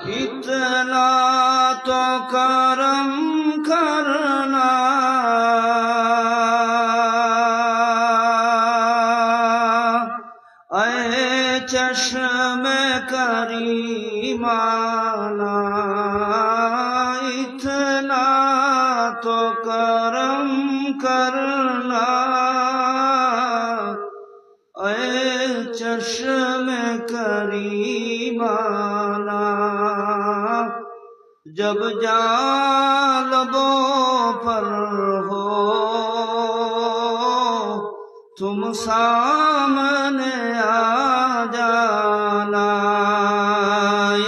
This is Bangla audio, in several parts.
इतना तो करम करना ऐ चश्म करीमाना इतना तो करम करना ऐ चश्म करीमाना जब جب جالبوں پر ہو، تم سامنے آ جانا۔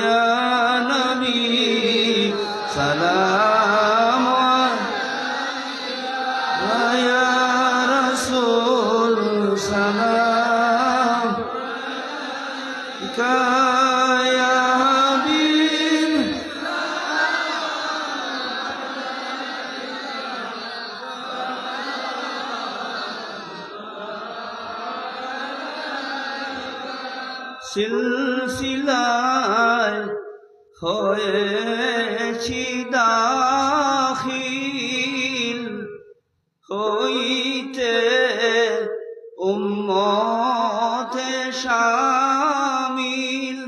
یا نبی، سلام یا رسول، سلام کا সিলসিলায় হয়েছি দাখিল হইতে উম্মতে শামিল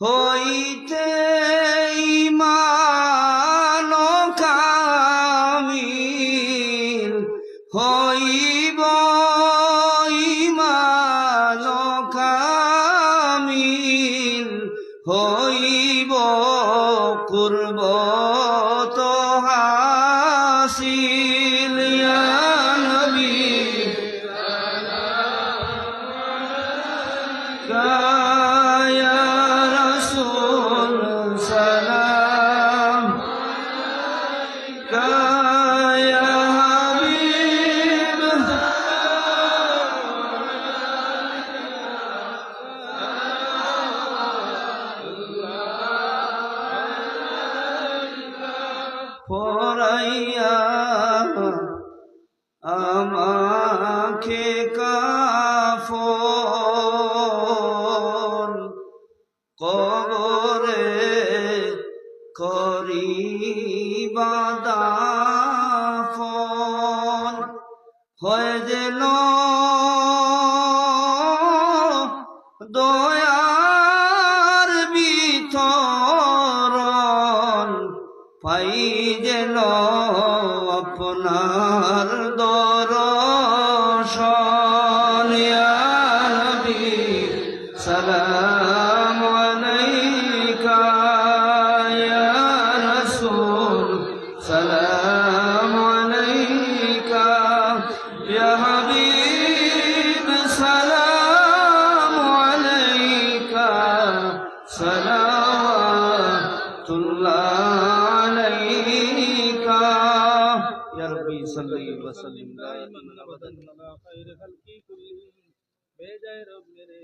হইতে ইমান কামিল হইব হইব কুরব তো হাসিল পরাইয়া আমাকে কাফন কবরে করি বাদাফন হয় যেন দয়ার আপনার দর্শন ইয়া নবী সালাম আলাইকা ইয়া রাসূল সালাম ربی صلی وسلم دائما ابدا۔ علی خیر خلقی کلہم بھیجے رب میرے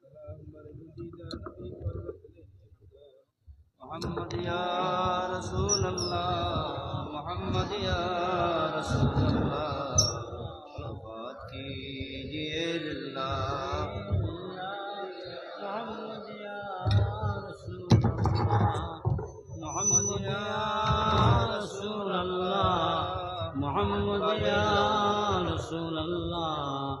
سلام مرحبا جانبی پر محمد یا رسول اللہ، محمد یا رسول اللہ۔ محمد يا رسول الله